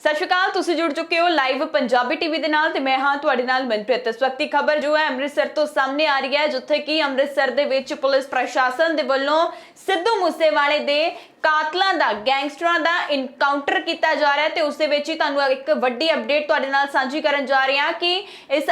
ਸਤਿ ਸ਼੍ਰੀ ਅਕਾਲ, ਤੁਸੀਂ ਜੁੜ ਚੁੱਕੇ ਹੋ ਲਾਈਵ ਪੰਜਾਬੀ ਟੀਵੀ ਦੇ ਨਾਲ ਤੇ ਮੈਂ ਹਾਂ ਤੁਹਾਡੇ ਨਾਲ ਮਨਪ੍ਰੀਤ। ਇਸ ਵਕਤ ਦੀ ਖਬਰ ਜੋ ਹੈ ਅੰਮ੍ਰਿਤਸਰ ਤੋਂ ਸਾਹਮਣੇ ਆ ਰਹੀ ਹੈ, ਜਿੱਥੇ ਕਿ ਅੰਮ੍ਰਿਤਸਰ ਦੇ ਵਿੱਚ ਪੁਲਿਸ ਪ੍ਰਸ਼ਾਸਨ ਦੇ ਵੱਲੋਂ ਸਿੱਧੂ ਮੂਸੇਵਾਲੇ ਦੇ ਕਾਤਲਾਂ ਦਾ, ਗੈਂਗਸਟਰਾਂ ਦਾ ਇਨਕਾਊਂਟਰ ਕੀਤਾ ਜਾ ਰਿਹਾ ਤੇ ਉਸ ਦੇ ਵਿੱਚ ਹੀ ਤੁਹਾਨੂੰ ਇੱਕ ਵੱਡੀ ਅਪਡੇਟ ਤੁਹਾਡੇ ਨਾਲ ਸਾਂਝੀ ਕਰਨ ਜਾ ਰਹੇ ਹਾਂ ਕਿ ਇਸ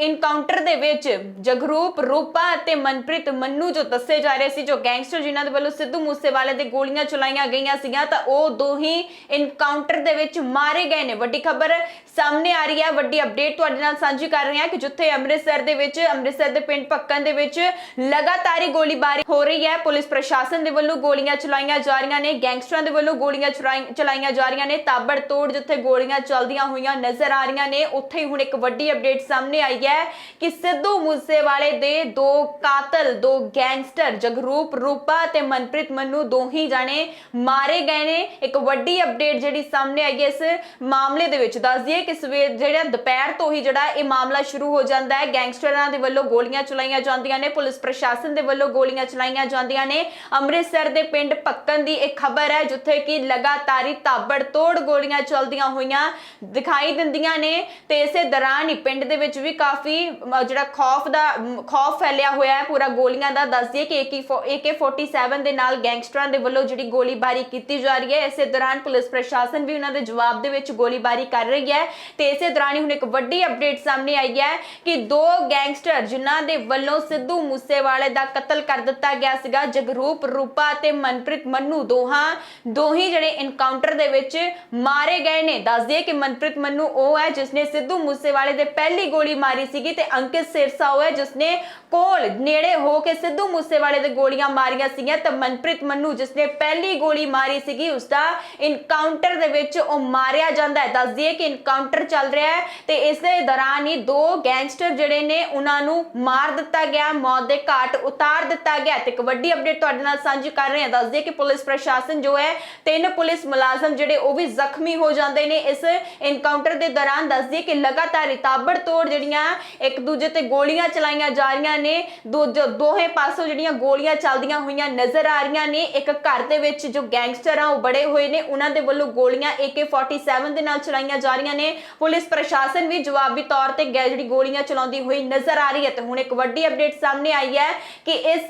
ਇਨਕਾਊਂਟਰ ਦੇ ਵਿੱਚ ਜਗਰੂਪ ਰੂਪਾ ਅਤੇ ਮਨਪ੍ਰੀਤ ਮੰਨੂ ਜੋ ਦੱਸੇ ਜਾ ਰਹੇ ਸੀ, ਜੋ ਗੈਂਗਸਟਰ ਜਿਨ੍ਹਾਂ ਦੇ ਵੱਲੋਂ ਸਿੱਧੂ ਮੂਸੇਵਾਲੇ ਦੇ ਗੋਲੀਆਂ ਚਲਾਈਆਂ ਗਈਆਂ ਸੀਗੀਆਂ, ਤਾਂ ਉਹ ਦੋ ਹੀ ਇਨਕਾਊਂਟਰ ਦੇ ਵਿੱਚ ਮਾਰੇ ਗਏ ਨੇ। ਵੱਡੀ ਖਬਰ ਸਾਹਮਣੇ ਆ ਰਹੀ ਹੈ, ਵੱਡੀ ਅਪਡੇਟ ਤੁਹਾਡੇ ਨਾਲ ਸਾਂਝੀ ਕਰ ਰਹੇ ਹਾਂ ਕਿ ਜਿੱਥੇ ਅੰਮ੍ਰਿਤਸਰ ਦੇ ਵਿੱਚ, ਅੰਮ੍ਰਿਤਸਰ ਦੇ ਪਿੰਡ ਪੱਕਣ ਦੇ ਵਿੱਚ ਲਗਾਤਾਰ ਹੀ ਗੋਲੀਬਾਰੀ ਹੋ ਰਹੀ ਹੈ। ਪੁਲਿਸ ਪ੍ਰਸ਼ਾਸਨ ਦੇ ਵੱਲੋਂ ਗੋਲੀਆਂ ਚਲਾਈਆਂ ਜਾ ਰਹੀਆਂ ਨੇ ਗੈਂਗਸਟਰਾਂ ਦੇ ਵੱਲੋਂ ਗੋਲੀਆਂ ਚਲਾਈ- ਚਲਾਈਆਂ ਜਾ ਰਹੀਆਂ ਨੇ। ਤਾਬੜਤੋੜ ਜਿੱਥੇ ਗੋਲੀਆਂ ਚੱਲਦੀਆਂ ਹੋਈਆਂ ਨਜ਼ਰ ਆ ਰਹੀਆਂ ਨੇ। ਉੱਥੇ ਹੀ ਹੁਣ ਇੱਕ ਵੱਡੀ ਅਪਡੇਟ ਸਾਹਮਣੇ ਆਈ ਹੈ ਕਿ ਸਿੱਧੂ ਮੂਸੇਵਾਲੇ ਦੇ ਦੋ ਕਾਤਲ, ਦੋ ਗੈਂਗਸਟਰ, ਜਗਰੂਪ ਰੂਪਾ ਤੇ ਮਨਪ੍ਰੀਤ ਮੰਨੂ ਦੋਹੀ ਜਾਣੇ ਮਾਰੇ ਗਏ ਨੇ। ਇੱਕ ਵੱਡੀ ਅਪਡੇਟ ਜਿਹੜੀ ਸਾਹਮਣੇ ਆਈ ਹੈ ਇਸ ਮਾਮਲੇ ਦੇ ਵਿੱਚ। ਦੱਸ ਦਈਏ ਕਿ ਸਵੇਰ ਜਿਹੜਾ ਦੁਪਹਿਰ ਤੋਂ ਹੀ ਜਿਹੜਾ ਇਹ ਮਾਮਲਾ ਸ਼ੁਰੂ ਹੋ ਜਾਂਦਾ ਹੈ। ਗੈਂਗਸਟਰਾਂ ਦੇ ਵੱਲੋਂ ਗੋਲੀਆਂ ਚਲਾਈਆਂ ਜਾਂਦੀਆਂ ਨੇ। ਪੁਲਿਸ ਪ੍ਰਸ਼ਾਸਨ ਦੇ ਵੱਲੋਂ ਗੋਲੀਆਂ ਚਲਾਈਆਂ ਜਾਂਦੀਆਂ ਨੇ। ਅੰਮ੍ਰਿਤਸਰ ਦੇ ਪਿੰਡ ਪੱਕਣ ਦੀ ਇੱਕ ਖਬਰ ਹੈ ਜਿੱਥੇ ਕਿ ਲਗਾਤਾਰ ਹੀ ਤਾਬੜਤੋੜ ਗੋਲੀਆਂ ਚੱਲਦੀਆਂ ਹੋਈਆਂ ਦਿਖਾਈ ਦਿੰਦੀਆਂ ਨੇ ਤੇ ਇਸੇ ਦੌਰਾਨ ਹੀ ਪਿੰਡ ਦੇ ਵਿੱਚ ਵੀ ਕਾਫੀ ਜਿਹੜਾ ਖੌਫ ਦਾ ਖੌਫ ਫੈਲਿਆ ਹੋਇਆ ਹੈ ਪੂਰਾ ਗੋਲੀਆਂ ਦਾ। ਦੱਸ ਦਈਏ ਕਿ AK47 ਦੇ ਨਾਲ ਗੈਂਗਸਟਰਾਂ ਦੇ ਵੱਲੋਂ ਜਿਹੜੀ ਗੋਲੀਬਾਰੀ ਕੀਤੀ ਜਾ ਰਹੀ ਹੈ, ਇਸੇ ਦੌਰਾਨ ਪੁਲਿਸ ਪ੍ਰਸ਼ਾਸਨ ਵੀ ਉਹਨਾਂ ਦੇ ਜਵਾਬ ਦੇ ਵਿੱਚ ਗੋਲੀਬਾਰੀ ਕਰ ਰਹੀ ਹੈ ਤੇ ਇਸੇ ਦੌਰਾਨ ਹੀ ਹੁਣ ਇੱਕ ਵੱਡੀ ਅਪਡੇਟ ਸਾਹਮਣੇ ਆਈ ਹੈ ਕਿ ਦੋ ਗੈਂਗਸਟਰ ਜਿਨ੍ਹਾਂ ਦੇ ਵੱਲੋਂ ਸਿੱਧੂ ਮੂਸੇਵਾਲੇ ਦਾ ਕਤਲ ਕਰ ਦਿੱਤਾ ਗਿਆ ਸੀਗਾ, ਜਗਰੂਪ ਰੂਪਾ ਤੇ ਮਨਪ੍ਰੀਤ ਮੰਨੂ ਦੋਹਾਂ, ਦੋਹੀ ਜਿਹੜੇ ਇਨਕਾਊਂਟਰ ਦੇ ਵਿੱਚ ਮਾਰੇ ਗਏ ਨੇ। ਦੱਸ ਦਈਏ ਕਿ ਮਨਪ੍ਰੀਤ ਮੰਨੂ ਉਹ ਹੈ ਜਿਸਨੇ ਸਿੱਧੂ ਮੂਸੇਵਾਲੇ ਦੇ ਪਹਿਲੀ ਗੋਲੀ ਮਾਰੀ ਸੀਗੀ ਤੇ ਅੰਕਿਤ ਸਿਰਸਾ ਉਹ ਹੈ ਜਿਸਨੇ ਕੋਲ ਨੇੜੇ ਹੋ ਕੇ ਸਿੱਧੂ ਮੂਸੇਵਾਲੇ ਦੇ ਗੋਲੀਆਂ ਮਾਰੀਆਂ ਸੀਗੀਆਂ ਤਾਂ ਮਨਪ੍ਰੀਤ ਮੰਨੂ ਜਿਸਨੇ ਪਹਿਲੀ ਗੋਲੀ ਮਾਰੀ ਸੀਗੀ, ਉਸ ਦਾ ਇਨਕਾਊਂਟਰ ਦੇ ਵਿੱਚ ਉਹ ਮਾਰਿਆ ਜਾਂਦਾ ਹੈ। ਦੱਸ ਦਈਏ ਕਿ ਇਨਕਾਊਂਟਰ ਚੱਲ ਰਿਹਾ ਹੈ ਤੇ ਇਸ ਦੇ ਦੌਰਾਨ ਹੀ ਦੋ ਗੈਂਗਸਟਰ ਜਿਹੜੇ ਨੇ, ਉਹਨਾਂ ਨੂੰ ਮਾਰ ਦਿੱਤਾ ਗਿਆ, ਮੌਤ ਦੇ ਘਾਟ ਉਤਾਰ ਦਿੱਤਾ ਗਿਆ ਤੇ ਇੱਕ ਵੱਡੀ ਅਪਡੇਟ ਤੁਹਾਡੇ ਨਾਲ ਸਾਂਝੀ ਕਰ ਰਹੇ ਹਾਂ। ਦੱਸ ਦਈਏ ਕਿ ਪੁਲਿਸ ਪ੍ਰਸ਼ਾਸਨ ਜੋ ਹੈ, ਤਿੰਨ ਪੁਲਿਸ ਮੁਲਾਜ਼ਮ ਜਿਹੜੇ ਉਹ ਵੀ ਜ਼ਖਮੀ ਹੋ ਜਾਂਦੇ ਨੇ ਇਸ ਇਨਕਾਊਂਟਰ ਦੇ ਦੌਰਾਨ। ਦੱਸ ਦਈਏ ਕਿ ਲਗਾਤਾਰ ਹੀ ਤਾਬੜਤੋੜ ਜਿਹੜੀਆਂ ਇੱਕ ਦੂਜੇ ਤੇ ਗੋਲੀਆਂ ਚਲਾਈਆਂ ਜਾ ਰਹੀਆਂ ਨੇ ਦੋ ਜੋ- ਦੋਹੇ ਪਾਸੋਂ ਜਿਹੜੀਆਂ ਗੋਲੀਆਂ ਚੱਲਦੀਆਂ ਹੋਈਆਂ ਨਜ਼ਰ ਆ ਰਹੀਆਂ ਨੇ। ਇੱਕ ਘਰ ਦੇ ਵਿੱਚ ਜੋ ਗੈਂਗਸਟਰ ਆ, ਉਹ ਬੜੇ ਹੋਏ ਨੇ। ਉਹਨਾਂ ਦੇ ਵੱਲੋਂ ਗੋਲੀਆਂ AK47 ਦੇ ਨਾਲ ਚਲਾਈਆਂ ਜਾ ਰਹੀਆਂ ਨੇ। ਪੁਲਿਸ ਪ੍ਰਸ਼ਾਸਨ ਵੀ ਜਵਾਬੀ ਤੌਰ ਤੇ ਜਿਹੜੀ ਗੋਲੀਆਂ ਚਲਾਉਂਦੀ ਹੋਈ ਨਜ਼ਰ ਆ ਰਹੀ ਹੈ। ਤੇ ਹੁਣ ਇੱਕ ਵੱਡੀ ਅਪਡੇਟ ਸਾਹਮਣੇ ਆਈ ਹੈ ਕਿ ਇਸ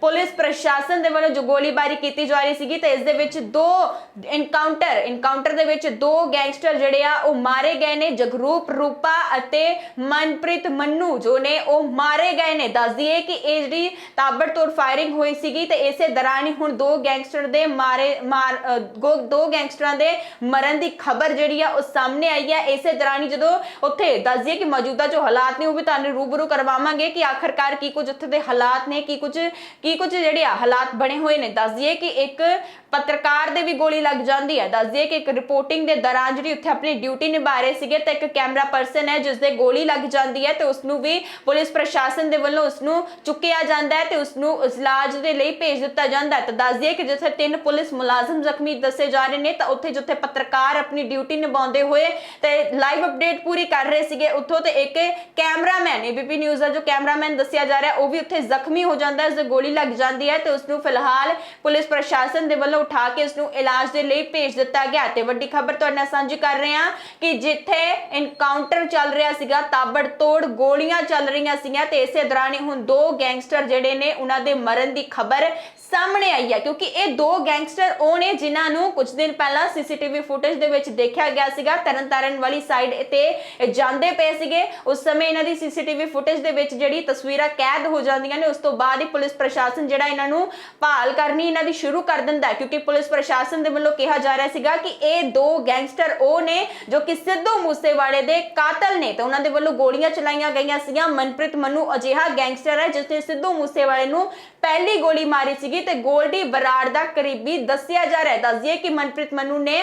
ਪੁਲਿਸ ਪ੍ਰਸ਼ਾਸਨ ਦੇ ਵੱਲੋਂ ਜੋ ਗੋਲੀਬਾਰੀ ਕੀਤੀ ਜਾ ਰਹੀ ਸੀਗੀ, ਤੇ ਇਸ ਦੇ ਵਿੱਚ ਦੋ ਇਨਕਾਊਂਟਰ ਇਨਕਾਊਂਟਰ ਦੇ ਵਿੱਚ ਦੋ ਗੈਂਗਸਟਰ ਜਿਹੜੇ ਆ, ਉਹ ਮਾਰੇ ਗਏ ਨੇ। ਜਗਰੂਪ ਰੂਪਾ ਅਤੇ ਮਨਪ੍ਰੀਤ ਮੰਨੂ ਜੋ ਨੇ, ਉਹ ਮਾਰੇ ਗਏ ਨੇ। ਦੱਸ ਦਈਏ ਕਿ ਇਹ ਜਿਹੜੀ ਤਾਬੜਤੋੜ ਫਾਇਰਿੰਗ ਹੋਈ ਸੀਗੀ ਤੇ ਇਸੇ ਦੌਰਾਨ ਹੀ ਹੁਣ ਦੋ ਗੈਂਗਸਟਰ ਦੇ ਮਾਰੇ, ਮਾਰ ਦੋ ਗੈਂਗਸਟਰਾਂ ਦੇ ਮਰਨ ਦੀ ਖਬਰ ਜਿਹੜੀ ਆ ਉਹ ਸਾਹਮਣੇ ਆਈ ਹੈ ਇਸੇ ਦੌਰਾਨ ਹੀ ਜਦੋਂ ਉੱਥੇ ਦੱਸ ਦਈਏ ਕਿ ਮੌਜੂਦਾ ਜੋ ਹਾਲਾਤ ਨੇ ਉਹ ਵੀ ਤੁਹਾਨੂੰ ਰੂਬਰੂ ਕਰਵਾਵਾਂਗੇ ਕਿ ਆਖਰਕਾਰ ਕੀ ਕੁਝ ਉੱਥੇ ਦੇ ਹਾਲਾਤ ਨੇ, ਕੀ ਕੁਝ ਕੀ ਕੁਝ ਜਿਹੜੇ ਆ ਹਾਲਾਤ ਬਣੇ ਹੋਏ ਨੇ। ਦੱਸ ਦਈਏ ਕਿ ਇੱਕ ਪੱਤਰਕਾਰ ਦੇ ਵੀ ਗੋਲੀ ਲੱਗ ਜਾਂਦੀ ਹੈ। ਦੱਸ ਦਈਏ ਕਿ ਇੱਕ ਰਿਪੋਰਟਿੰਗ ਦੇ ਦੌਰਾਨ ਜਿਹੜੀ ਉੱਥੇ ਆਪਣੀ ਡਿਊਟੀ ਨਿਭਾ ਰਹੇ ਸੀਗੇ ਤੇ ਇੱਕ ਕੈਮਰਾ ਪਰਸਨ ਹੈ ਜਿਸ ਦੇ ਗੋਲੀ ਲੱਗ ਜਾਂਦੀ ਹੈ ਤੇ ਉਸ ਨੂੰ ਵੀ ਪੁਲਿਸ ਪ੍ਰਸ਼ਾਸਨ ਦੇ ਵੱਲੋਂ ਉਸ ਨੂੰ ਚੁੱਕਿਆ ਜਾਂਦਾ ਹੈ ਤੇ ਉਸ ਨੂੰ ਇਲਾਜ ਦੇ ਲਈ ਭੇਜ ਦਿੱਤਾ ਜਾਂਦਾ ਹੈ। ਤਾਂ ਦੱਸ ਦਈਏ ਕਿ ਜਿੱਥੇ ਤਿੰਨ ਪੁਲਿਸ ਮੁਲਾਜ਼ਮ ਜ਼ਖਮੀ ਦੱਸੇ ਜਾ ਰਹੇ ਨੇ ਤਾਂ ਉੱਥੇ ਜਿੱਥੇ ਪੱਤਰਕਾਰ ਆਪਣੀ ਡਿਊਟੀ ਨਿਭਾਉਂਦੇ ਹੋਏ ਤੇ ਲਾਈਵ ਅਪਡੇਟ ਪੂਰੀ ਕਰ ਰਹੇ ਸੀਗੇ, ਉੱਥੋਂ ਤੇ ਇੱਕ ਕੈਮਰਾਮੈਨ ਏਬੀਪੀ ਨਿਊਜ਼ ਦਾ ਜੋ ਕੈਮਰਾਮੈਨ ਦੱਸਿਆ ਜਾ ਰਿਹਾ, ਉਹ ਵੀ ਉੱਥੇ ਜ਼ਖਮੀ ਹੋ ਜਾਂਦਾ ਹੈ ਉਸ ਦੇ ਗੋਲੀ ਲੱਗ ਜਾਂਦੀ ਹੈ ਤੇ ਉਸ ਨੂੰ ਫਿਲਹਾਲ ਪੁਲਿਸ ਪ੍ਰਸ਼ਾਸਨ ਦੇ ਵੱਲੋਂ ਉਠਾ ਕੇ ਉਸ ਨੂੰ ਇਲਾਜ ਦੇ ਲਈ ਭੇਜ ਦਿੱਤਾ ਗਿਆ ਤੇ ਵੱਡੀ ਖਬਰ ਤੁਹਾਡੇ ਨਾਲ ਸਾਂਝੀ ਕਰ ਰਹੇ ਹਾਂ ਕਿ ਜਿੱਥੇ ਇਨਕਾਊਂਟਰ ਚੱਲ ਰਿਹਾ ਸੀਗਾ, ਤਾਬੜਤੋੜ ਗੋਲੀਆਂ ਚੱਲ ਰਹੀਆਂ ਸੀਗੀਆਂ ਤੇ ਇਸੇ ਦੌਰਾਨ ਹੀ ਹੁਣ ਦੋ ਗੈਂਗਸਟਰ ਜਿਹੜੇ ਨੇ, ਉਹਨਾਂ ਦੇ ਮਰਨ ਦੀ ਖਬਰ ਸਾਹਮਣੇ ਆਈ ਹੈ ਕਿਉਂਕਿ ਇਹ ਦੋ ਗੈਂਗਸਟਰ ਉਹ ਨੇ ਜਿਨ੍ਹਾਂ ਨੂੰ ਕੁਝ ਦਿਨ ਪਹਿਲਾਂ ਸੀਸੀਟੀਵੀ ਫੁਟੇਜ ਦੇ ਵਿੱਚ ਦੇਖਿਆ ਗਿਆ ਸੀਗਾ, ਤਰਨਤਾਰਨ ਵਾਲੀ ਸਾਈਡ ਤੇ ਜਾਂਦੇ ਪਏ ਸੀਗੇ। ਉਸ ਸਮੇਂ ਇਹਨਾਂ ਦੀ ਸੀਸੀਟੀਵੀ ਫੁਟੇਜ ਦੇ ਵਿੱਚ ਜਿਹੜੀ ਤਸਵੀਰਾਂ ਕੈਦ ਹੋ ਜਾਂਦੀਆਂ ਨੇ, ਉਸ ਤੋਂ ਬਾਅਦ ਹੀ ਪੁਲਿਸ ਪ੍ਰਸ਼ਾਸਨ ਜਿਹੜਾ ਇਹਨਾਂ ਨੂੰ ਭਾਲ ਕਰਨੀ ਇਹਨਾਂ ਦੀ ਸ਼ੁਰੂ ਕਰ ਦਿੰਦਾ ਹੈ। ਕਿਉਂਕਿ ਪੁਲਿਸ ਪ੍ਰਸ਼ਾਸਨ ਦੇ ਵੱਲੋਂ ਕਿਹਾ ਜਾ ਰਿਹਾ ਸੀਗਾ ਕਿ ਇਹ ਦੋ ਗੈਂਗਸਟਰ ਉਹ ਨੇ ਜੋ ਕਿ ਸਿੱਧੂ ਮੂਸੇਵਾਲੇ ਦੇ ਕਾਤਲ ਨੇ ਤੇ ਉਹਨਾਂ ਦੇ ਵੱਲੋਂ ਗੋਲੀਆਂ ਚਲਾਈਆਂ ਗਈਆਂ ਸੀਗੀਆਂ। ਮਨਪ੍ਰੀਤ ਮੰਨੂ ਅਜਿਹਾ ਗੈਂਗਸਟਰ ਹੈ ਜਿਸ ਨੇ ਸਿੱਧੂ ਮੂਸੇਵਾਲੇ ਨੂੰ ਪਹਿਲੀ ਗੋਲੀ ਮਾਰੀ ਸੀਗੀ ਤੇ ਗੋਲਡੀ ਬਰਾੜ ਦਾ ਕਰੀਬੀ ਦੱਸਿਆ ਜਾ ਰਿਹਾ ਹੈ। ਕਿ ਮਨਪ੍ਰੀਤ ਮੰਨੂ ਨੇ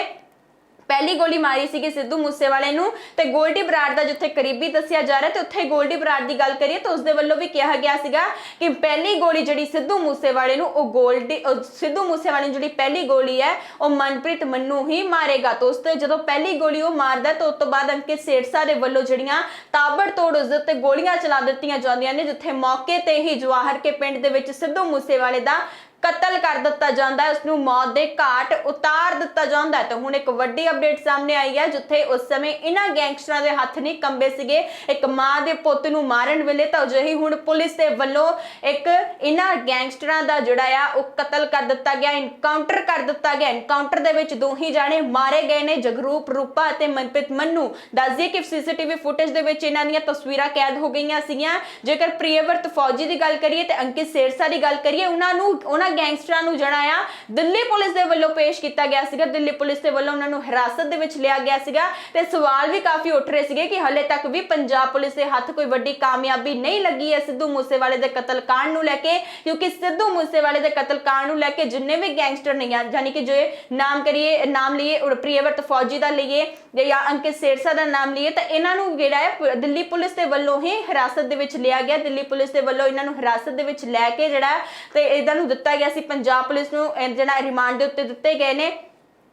ਪਹਿਲੀ ਗੋਲੀ ਮਾਰੀ ਸੀਗੀ ਸਿੱਧੂ ਮੂਸੇਵਾਲੇ ਨੂੰ ਤੇ ਗੋਲਡੀ ਬਰਾੜ ਦਾ ਜਿੱਥੇ ਕਰੀਬੀ ਦੱਸਿਆ ਜਾ ਰਿਹਾ ਤੇ ਉੱਥੇ ਗੋਲਡੀ ਬਰਾੜ ਦੀ ਗੱਲ ਕਰੀਏ ਤਾਂ ਉਸ ਦੇ ਵੱਲੋਂ ਵੀ ਕਿਹਾ ਗਿਆ ਸੀਗਾ ਕਿ ਪਹਿਲੀ ਗੋਲੀ ਜਿਹੜੀ ਸਿੱਧੂ ਮੂਸੇਵਾਲੇ ਨੂੰ, ਉਹ ਗੋਲਡੀ ਸਿੱਧੂ ਮੂਸੇਵਾਲੇ ਨੂੰ ਜਿਹੜੀ ਪਹਿਲੀ ਗੋਲੀ ਹੈ, ਉਹ ਮਨਪ੍ਰੀਤ ਮੰਨੂ ਹੀ ਮਾਰੇਗਾ। ਤਾਂ ਉਸ ਤੇ ਜਦੋਂ ਪਹਿਲੀ ਗੋਲੀ ਉਹ ਮਾਰਦਾ ਤਾਂ ਉਸ ਤੋਂ ਬਾਅਦ ਅੰਕਿਤ ਸੇਠਸਾ ਦੇ ਵੱਲੋਂ ਜਿਹੜੀਆਂ ਤਾਬੜਤੋੜ ਉਸ ਦੇ ਉੱਤੇ ਗੋਲੀਆਂ ਚਲਾ ਦਿੱਤੀਆਂ ਜਾਂਦੀਆਂ ਨੇ, ਜਿੱਥੇ ਮੌਕੇ ਤੇ ਹੀ ਜਵਾਹਰ ਕੇ ਪਿੰਡ ਦੇ ਵਿੱਚ ਸਿੱਧੂ ਮੂਸੇਵਾਲੇ ਦਾ ਕਤਲ ਕਰ ਦਿੱਤਾ ਜਾਂਦਾ ਹੈ ਉਸ ਨੂੰ ਮੌਤ ਦੇ ਘਾਟ ਉਤਾਰ ਦਿੱਤਾ ਜਾਂਦਾ ਹੈ। ਤਾਂ ਹੁਣ ਇੱਕ ਵੱਡੀ ਅਪਡੇਟ ਸਾਹਮਣੇ ਆਈ ਹੈ, ਜਿੱਥੇ ਉਸ ਸਮੇਂ ਇਹਨਾਂ ਗੈਂਗਸਟਰਾਂ ਦੇ ਹੱਥ ਨਹੀਂ ਕੰਬੇ ਸੀਗੇ। ਇੱਕ ਮਾਂ ਦੇ ਪੁੱਤ ਨੂੰ ਮਾਰਨ ਵੇਲੇ ਤਾਂ ਅਜਿਹੀ ਹੁਣ ਪੁਲਿਸ ਦੇ ਵੱਲੋਂ ਇੱਕ ਇਹਨਾਂ ਗੈਂਗਸਟਰਾਂ ਦਾ ਜਿਹੜਾ ਆ, ਉਹ ਕਤਲ ਕਰ ਦਿੱਤਾ ਗਿਆ ਇਨਕਾਊਂਟਰ ਕਰ ਦਿੱਤਾ ਗਿਆ। ਇਨਕਾਊਂਟਰ ਦੇ ਵਿੱਚ ਦੋ ਹੀ ਜਾਣੇ ਮਾਰੇ ਗਏ ਨੇ, ਜਗਰੂਪ ਰੂਪਾ ਅਤੇ ਮਨਪ੍ਰੀਤ ਮੰਨੂ। ਦੱਸਦੀ ਕਿ ਸੀਸੀਟੀਵੀ ਫੁਟੇਜ ਦੇ ਵਿੱਚ ਇਹਨਾਂ ਦੀਆਂ ਤਸਵੀਰਾਂ ਕੈਦ ਹੋ ਗਈਆਂ ਸੀਗੀਆਂ। ਜੇਕਰ ਪ੍ਰਿਯਵਰਤ ਫੌਜੀ ਦੀ ਗੱਲ ਕਰੀਏ ਤੇ ਅੰਕਿਤ ਸੇਰਸਾ ਦੀ ਗੱਲ ਕਰੀਏ ਉਹਨਾਂ ਨੂੰ ਉਹਨਾਂ 14 ਗੈਂਗਸਟਰਾਂ ਨੂੰ ਜਣਾਇਆ ਦਿੱਲੀ ਪੁਲਿਸ ਦੇ ਵੱਲੋਂ ਪੇਸ਼ ਕੀਤਾ ਗਿਆ ਸੀਗਾ। ਦਿੱਲੀ ਪੁਲਿਸ ਦੇ ਵੱਲੋਂ ਉਹਨਾਂ ਨੂੰ ਹਿਰਾਸਤ ਦੇ ਵਿੱਚ ਲਿਆ ਗਿਆ ਸੀਗਾ ਤੇ ਸਵਾਲ ਵੀ ਕਾਫੀ ਉੱਠ ਰਹੇ ਸੀਗੇ ਕਿ ਹਲੇ ਤੱਕ ਵੀ ਪੰਜਾਬ ਪੁਲਿਸ ਦੇ ਹੱਥ ਕੋਈ ਵੱਡੀ ਕਾਮਯਾਬੀ ਨਹੀਂ ਲੱਗੀ ਹੈ ਸਿੱਧੂ ਮੂਸੇਵਾਲੇ ਦੇ ਕਤਲकांड ਨੂੰ ਲੈ ਕੇ, ਕਿਉਂਕਿ ਸਿੱਧੂ ਮੂਸੇਵਾਲੇ ਦੇ ਕਤਲकांड ਨੂੰ ਲੈ ਕੇ ਜਿੰਨੇ ਵੀ ਗੈਂਗਸਟਰ ਨੇ ਯਾਨੀ ਕਿ ਜੋ ਨਾਮ ਕਰੀਏ, ਨਾਮ ਲਈਏ ਪ੍ਰੀਵਰਤ ਫੌਜੀ ਦਾ ਲਈਏ ਜਾਂ ਅੰਕਿਤ ਸੇਰਸਾ ਦਾ ਨਾਮ ਲਈਏ, ਤਾਂ ਇਹਨਾਂ ਨੂੰ ਜਿਹੜਾ ਹੈ ਦਿੱਲੀ ਪੁਲਿਸ ਦੇ ਵੱਲੋਂ ਹੀ ਹਿਰਾਸਤ ਦੇ ਵਿੱਚ ਲਿਆ ਗਿਆ। ਦਿੱਲੀ ਪੁਲਿਸ ਦੇ ਵੱਲੋਂ ਇਹਨਾਂ ਨੂੰ ਹਿਰਾਸਤ ਦੇ ਵਿੱਚ ਲੈ ਕੇ ਜਿਹੜਾ ਤੇ ਇਹਨਾਂ ਨੂੰ ਦਿੱਤਾ ਗਿਆ ਸੀ ਪੰਜਾਬ ਪੁਲਿਸ ਨੂੰ ਜਿਹੜਾ ਰਿਮਾਂਡ ਦੇ ਉੱਤੇ ਦਿੱਤੇ ਗਏ ਨੇ।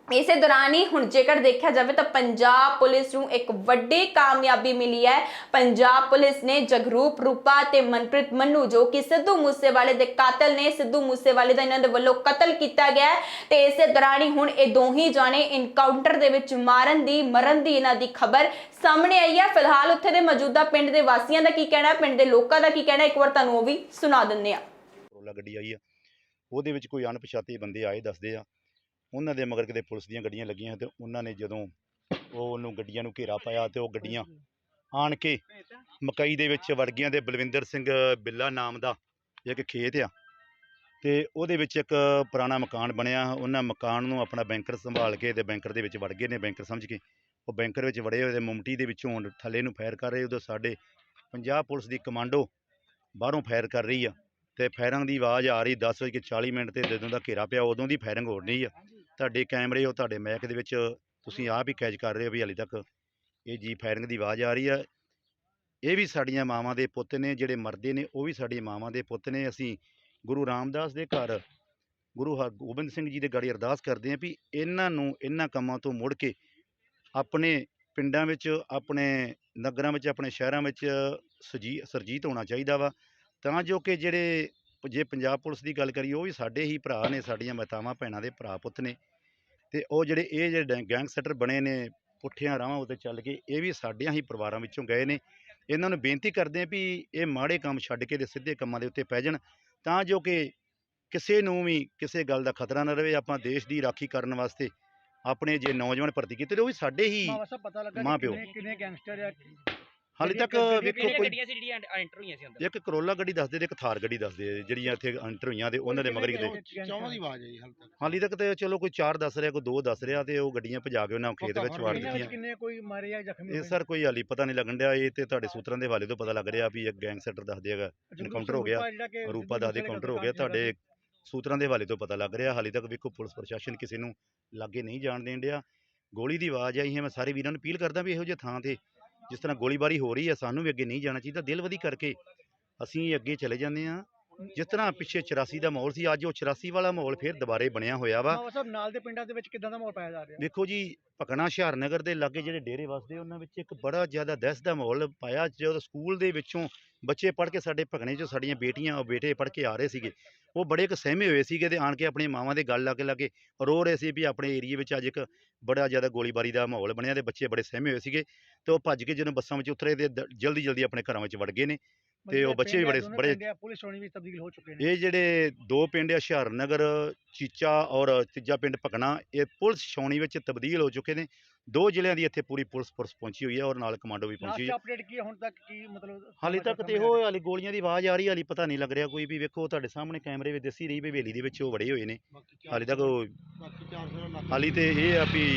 ਇਸੇ ਦੌਰਾਨ ਹੀ ਹੁਣ ਜੇਕਰ ਦੇਖਿਆ ਜਾਵੇ ਤਾਂ ਪੰਜਾਬ ਪੁਲਿਸ ਨੂੰ ਇੱਕ ਵੱਡੀ ਕਾਮਯਾਬੀ ਮਿਲੀ ਹੈ। ਪੰਜਾਬ ਪੁਲਿਸ ਨੇ ਜਗਰੂਪ ਰੂਪਾ ਤੇ ਮਨਪ੍ਰੀਤ ਮੰਨੂ, ਜੋ ਕਿ ਸਿੱਧੂ ਮੂਸੇਵਾਲੇ ਦੇ ਕਾਤਲ ਨੇ, ਸਿੱਧੂ ਮੂਸੇਵਾਲੇ ਦਾ ਇਹਨਾਂ ਦੇ ਵੱਲੋਂ ਕਤਲ ਕੀਤਾ ਗਿਆ ਤੇ ਇਸੇ ਦੌਰਾਨ ਹੀ ਹੁਣ ਇਹ ਦੋਹੀ ਜਾਣੇ ਇਨਕਾਊਂਟਰ ਦੇ ਵਿੱਚ ਮਾਰਨ ਦੀ, ਮਰਨ ਦੀ ਇਹਨਾਂ ਦੀ ਖਬਰ ਸਾਹਮਣੇ ਆਈ ਹੈ। ਫਿਲਹਾਲ ਉੱਥੇ ਦੇ ਮੌਜੂਦਾ ਪਿੰਡ ਦੇ ਵਾਸੀਆਂ ਦਾ ਕੀ ਕਹਿਣਾ ਪਿੰਡ ਦੇ ਲੋਕਾਂ ਦਾ ਕੀ ਕਹਿਣਾ ਇੱਕ ਵਾਰ ਤੁਹਾਨੂੰ ਉਹ ਵੀ ਸੁਣਾ ਦਿੰਦੇ ਆ ਗੱਡੀ ਆਈ ਆ। ਉਹਦੇ ਵਿੱਚ ਕੋਈ ਅਣਪਛਾਤੇ ਬੰਦੇ ਆਏ ਦੱਸਦੇ ਆ। ਉਹਨਾਂ ਦੇ ਮਗਰ ਕਿਤੇ ਪੁਲਿਸ ਦੀਆਂ ਗੱਡੀਆਂ ਲੱਗੀਆਂ ਤੇ ਉਹਨਾਂ ਨੇ ਜਦੋਂ ਉਹ ਉਹਨੂੰ ਗੱਡੀਆਂ ਨੂੰ ਘੇਰਾ ਪਾਇਆ ਤੇ ਉਹ ਗੱਡੀਆਂ ਆਣ ਕੇ ਮਕਈ ਦੇ ਵਿੱਚ ਵੜ ਗਈਆਂ ਤੇ ਬਲਵਿੰਦਰ ਸਿੰਘ ਬਿੱਲਾ ਨਾਮ ਦਾ ਇੱਕ ਖੇਤ ਆ ਤੇ ਉਹਦੇ ਵਿੱਚ ਇੱਕ ਪੁਰਾਣਾ ਮਕਾਨ ਬਣਿਆ। ਉਹਨਾਂ ਮਕਾਨ ਨੂੰ ਆਪਣਾ ਬੈਂਕਰ ਸੰਭਾਲ ਕੇ ਤੇ ਬੈਂਕਰ ਦੇ ਵਿੱਚ ਵੜ ਗਏ ਨੇ ਬੈਂਕਰ ਸਮਝ ਕੇ। ਉਹ ਬੈਂਕਰ ਵਿੱਚ ਵੜੇ ਹੋਏ ਤੇ ਮੁਮਟੀ ਦੇ ਵਿੱਚੋਂ ਥੱਲੇ ਨੂੰ ਫਾਇਰ ਕਰ ਰਹੇ। ਉਦੋਂ ਸਾਡੇ ਪੰਜਾਬ ਪੁਲਿਸ ਦੀ ਕਮਾਂਡੋ ਬਾਹਰੋਂ ਫਾਇਰ ਕਰ ਰਹੀ ਆ। ਤੇ ਫਾਇਰਿੰਗ ਦੀ ਆਵਾਜ਼ ਆ ਰਹੀ 10 ਵਜੇ ਕੇ 40 ਮਿੰਟ ਤੇ ਜਦੋਂ ਦਾ ਘੇਰਾ ਪਿਆ ਉਦੋਂ ਦੀ ਫਾਇਰਿੰਗ ਹੋ ਰਹੀ ਆ। ਤੁਹਾਡੇ ਕੈਮਰੇ ਉਹ ਤੁਹਾਡੇ ਮੈਕ ਦੇ ਵਿੱਚ ਤੁਸੀਂ ਆਪ ਹੀ ਕੈਚ ਕਰ ਰਹੇ ਹੋ ਵੀ ਹਾਲੇ ਤੱਕ ਇਹ ਜੀ ਫਾਇਰਿੰਗ ਦੀ ਆਵਾਜ਼ ਆ ਰਹੀ ਆ। ਇਹ ਵੀ ਸਾਡੀਆਂ ਮਾਵਾਂ ਦੇ ਪੁੱਤ ਨੇ ਜਿਹੜੇ ਮਰਦੇ ਨੇ ਉਹ ਵੀ ਸਾਡੀਆਂ ਮਾਵਾਂ ਦੇ ਪੁੱਤ ਨੇ। ਅਸੀਂ ਗੁਰੂ ਰਾਮਦਾਸ ਦੇ ਘਰ ਗੁਰੂ ਹਰਗੋਬਿੰਦ ਸਿੰਘ ਜੀ ਦੇ ਗਾੜੀ ਅਰਦਾਸ ਕਰਦੇ ਹਾਂ ਵੀ ਇਹਨਾਂ ਨੂੰ ਇਹਨਾਂ ਕੰਮਾਂ ਤੋਂ ਮੁੜ ਕੇ ਆਪਣੇ ਪਿੰਡਾਂ ਵਿੱਚ ਆਪਣੇ ਨਗਰਾਂ ਵਿੱਚ ਆਪਣੇ ਸ਼ਹਿਰਾਂ ਵਿੱਚ ਸੁਜੀ ਸਰਜੀਤ ਹੋਣਾ ਚਾਹੀਦਾ ਵਾ। ਤਾਂ ਜੋ ਕਿ ਜਿਹੜੇ ਜੇ ਪੰਜਾਬ ਪੁਲਿਸ ਦੀ ਗੱਲ ਕਰੀਏ ਉਹ ਵੀ ਸਾਡੇ ਹੀ ਭਰਾ ਨੇ ਸਾਡੀਆਂ ਮਾਤਾਵਾਂ ਭੈਣਾਂ ਦੇ ਭਰਾ ਪੁੱਤ ਨੇ ਤੇ ਉਹ ਜਿਹੜੇ ਇਹ ਜਿਹੜੇ ਗੈਂਗਸਟਰ ਬਣੇ ਨੇ ਪੁੱਠਿਆਂ ਰਾਹਾਂ ਉੱਤੇ ਚੱਲ ਕੇ ਇਹ ਵੀ ਸਾਡਿਆਂ ਹੀ ਪਰਿਵਾਰਾਂ ਵਿੱਚੋਂ ਗਏ ਨੇ ਇਹਨਾਂ ਨੂੰ ਬੇਨਤੀ ਕਰਦੇ ਹਾਂ ਵੀ ਇਹ ਮਾੜੇ ਕੰਮ ਛੱਡ ਕੇ ਤੇ ਸਿੱਧੇ ਕੰਮਾਂ ਦੇ ਉੱਤੇ ਪੈ ਜਾਣ ਤਾਂ ਜੋ ਕਿ ਕਿਸੇ ਨੂੰ ਵੀ ਕਿਸੇ ਗੱਲ ਦਾ ਖਤਰਾ ਨਾ ਰਹੇ ਆਪਾਂ ਦੇਸ਼ ਦੀ ਰਾਖੀ ਕਰਨ ਵਾਸਤੇ ਆਪਣੇ ਜੇ ਨੌਜਵਾਨ ਭਰਤੀ ਕੀਤੇ ਤੇ ਉਹ ਵੀ ਸਾਡੇ ਹੀ ਮਾਂ ਪਿਓ। ਕਿੰਨੇ ਗੈਂਗਸਟਰ ਆ ਹਾਲੇ ਤੱਕ ਵੇਖੋ ਕੋਈ ਗੱਡੀਆਂ ਸੀ ਜਿਹੜੀਆਂ ਐਂਟਰ ਹੋਈਆਂ ਸੀ ਅੰਦਰ? ਇੱਕ ਕਰੋਲਾ ਗੱਡੀ ਦੱਸਦੇ ਤੇ ਇੱਕ ਥਾਰ ਗੱਡੀ ਦੱਸਦੇ ਆ, ਜਿਹੜੀਆਂ ਇੱਥੇ ਐਂਟਰ ਹੋਈਆਂ ਤੇ ਉਹਨਾਂ ਦੇ ਮਗਰ ਹੀ ਕਿਤੇ। ਚੌਵਾਂ ਦੀ ਆਵਾਜ਼ ਆਈ ਹਾਲ ਤੱਕ। ਹਾਲੀ ਤੱਕ ਤੇ ਚਲੋ ਕੋਈ ਚਾਰ ਦੱਸ ਰਿਹਾ ਕੋਈ ਦੋ ਦੱਸ ਰਿਹਾ ਤੇ ਉਹ ਗੱਡੀਆਂ ਭਜਾ ਕੇ ਉਹਨਾਂ ਖੇਤ ਵਿੱਚ ਵਾੜ ਦਿੱਤੀਆਂ। ਕਿੰਨੇ ਕੋਈ ਮਾਰੇ ਜਾਂ ਜ਼ਖਮੀ ਇਹ ਸਰ ਕੋਈ ਹਾਲੀ ਪਤਾ ਨਹੀਂ ਲੱਗਣ ਡਿਆ ਇਹ ਤੇ ਤੁਹਾਡੇ ਸੂਤਰਾਂ ਦੇ ਹਵਾਲੇ ਤੋਂ ਪਤਾ ਲੱਗ ਰਿਹਾ ਵੀ ਇੱਕ ਗੈਂਗਸਟਰ ਦੱਸਦੇ ਹੈਗਾ encounter ਹੋ ਗਿਆ, ਰੂਪਾ ਦਾ ਦੇ ਕਾਊਂਟਰ ਹੋ ਗਿਆ ਤੁਹਾਡੇ ਸੂਤਰਾਂ ਦੇ ਹਵਾਲੇ ਤੋਂ ਪਤਾ ਲੱਗ ਰਿਹਾ ਹਾਲੀ ਤੱਕ ਵੇਖੋ ਪੁਲਿਸ ਪ੍ਰਸ਼ਾਸਨ ਕਿਸੇ ਨੂੰ ਲਾਗੇ ਨਹੀਂ ਜਾਣ ਦੇਣ ਡਿਆ। ਗੋਲੀ ਦੀ ਆਵਾਜ਼ ਆਈ ਹੈ ਮੈਂ ਸਾਰੇ ਵੀਰਾਂ ਨੂੰ ਅਪੀਲ ਕਰਦਾ ਵੀ ਇਹੋ ਜਿਹੇ ਥਾਂ ਤੇ ਜਿਸ ਤਰ੍ਹਾਂ ਗੋਲੀਬਾਰੀ ਹੋ ਰਹੀ ਹੈ, ਸਾਨੂੰ ਵੀ ਅੱਗੇ ਨਹੀਂ ਜਾਣਾ ਚਾਹੀਦਾ, ਦਿਲ ਵਧੀ ਕਰਕੇ ਅਸੀਂ ਅੱਗੇ ਚਲੇ ਜਾਂਦੇ ਹਾਂ। ਜਿਸ ਤਰ੍ਹਾਂ ਪਿੱਛੇ 84 ਦਾ ਮਾਹੌਲ ਸੀ ਅੱਜ ਉਹ 84 ਵਾਲਾ ਮਾਹੌਲ ਫਿਰ ਦੁਬਾਰੇ ਬਣਿਆ ਹੋਇਆ ਵਾ। ਮਾਵਾ ਸਾਹਿਬ ਨਾਲ ਦੇ ਪਿੰਡਾਂ ਦੇ ਵਿੱਚ ਕਿਦਾਂ ਦਾ ਮਾਹੌਲ ਪਾਇਆ ਜਾ ਰਿਹਾ? ਵੇਖੋ ਜੀ ਭਕਣਾ ਹੁਸ਼ਿਆਰਨਗਰ ਦੇ ਲਾਗੇ ਜਿਹੜੇ ਡੇਰੇ ਵਸਦੇ ਉਹਨਾਂ ਵਿੱਚ ਇੱਕ ਬੜਾ ਜ਼ਿਆਦਾ ਦਹਿਸ਼ਤ ਦਾ ਮਾਹੌਲ ਪਾਇਆ ਜਦੋਂ ਸਕੂਲ ਦੇ ਵਿੱਚੋਂ ਬੱਚੇ ਪੜ੍ਹ ਕੇ ਸਾਡੇ ਭਗਣੇ 'ਚੋਂ ਸਾਡੀਆਂ ਬੇਟੀਆਂ ਉਹ ਬੇਟੇ ਪੜ੍ਹ ਕੇ ਆ ਰਹੇ ਸੀਗੇ। ਉਹ ਬੜੇ ਕੁ ਸਹਿਮੇ ਹੋਏ ਸੀਗੇ ਤੇ ਆਣ ਕੇ ਆਪਣੀਆਂ ਮਾਵਾਂ ਦੇ ਗੱਲ ਲਾਗੇ ਲਾਗੇ ਰੋ ਰਹੇ ਸੀ ਵੀ ਆਪਣੇ ਏਰੀਏ ਵਿੱਚ ਅੱਜ ਇੱਕ ਬੜਾ ਜ਼ਿਆਦਾ ਗੋਲੀਬਾਰੀ ਦਾ ਮਾਹੌਲ ਬਣਿਆ ਤੇ ਬੱਚੇ ਬੜੇ ਸਹਿਮੇ ਹੋਏ ਸੀਗੇ ਤੇ ਉਹ ਭੱਜ ਕੇ ਜਦੋਂ ਬੱਸਾਂ ਵਿੱਚ ਉਤਰੇ ਤੇ ਜਲਦੀ ਜਲਦੀ ਆਪਣੇ ਘਰਾਂ ਵਿੱਚ ਵੜ ਗਏ ਨੇ। ਤੇ ਉਹ ਬੱਚੇ ਵੀ ਬੜੇ ਬੜੇ ਪੁਲਿਸ ਛਾਉਣੀ ਵੀ ਤਬਦੀਲ ਹੋ ਚੁੱਕੇ ਨੇ। ਇਹ ਜਿਹੜੇ ਦੋ ਪਿੰਡ ਆ ਹੁਸ਼ਿਆਰਨਗਰ ਚੀਚਾ ਔਰ ਤੀਜਾ ਪਿੰਡ ਭਕਣਾ ਇਹ ਪੁਲਿਸ ਛਾਉਣੀ ਵਿੱਚ ਤਬਦੀਲ ਹੋ ਚੁੱਕੇ ਨੇ। ਦੋ ਜ਼ਿਲ੍ਹਿਆਂ ਦੀ ਇੱਥੇ ਪੂਰੀ ਪੁਲਿਸ ਫੋਰਸ ਪਹੁੰਚੀ ਹੋਈ ਹੈ ਔਰ ਨਾਲ ਕਮਾਂਡੋ ਵੀ ਪਹੁੰਚੀ ਹੋਈ ਲਾਸਟ ਹੈ। ਅਪਡੇਟ ਕੀ ਹੈ? ਹੁਣ ਤੱਕ ਕੀ ਮਤਲਬ ਹਾਲੇ ਤੱਕ ਤੇ ਆ ਹਾਲੇ ਗੋਲੀਆਂ ਦੀ ਆਵਾਜ਼ ਆ ਰਹੀ ਹਾਲੇ ਪਤਾ ਨਹੀਂ ਲੱਗ ਰਿਹਾ ਕੋਈ ਵੀ। ਵੇਖੋ ਤੁਹਾਡੇ ਸਾਹਮਣੇ ਕੈਮਰੇ ਵਿੱਚ ਦਿਸੀ ਰਹੀ ਵੀ ਹਵੇਲੀ ਦੇ ਵਿੱਚ ਉਹ ਵੜੇ ਹੋਏ ਨੇ। ਹਾਲੇ ਤੱਕ ਉਹ ਬਾਕੀ 400 ਲੱਖ ਹਾਲੀ ਤੇ ਇਹ ਆ ਵੀ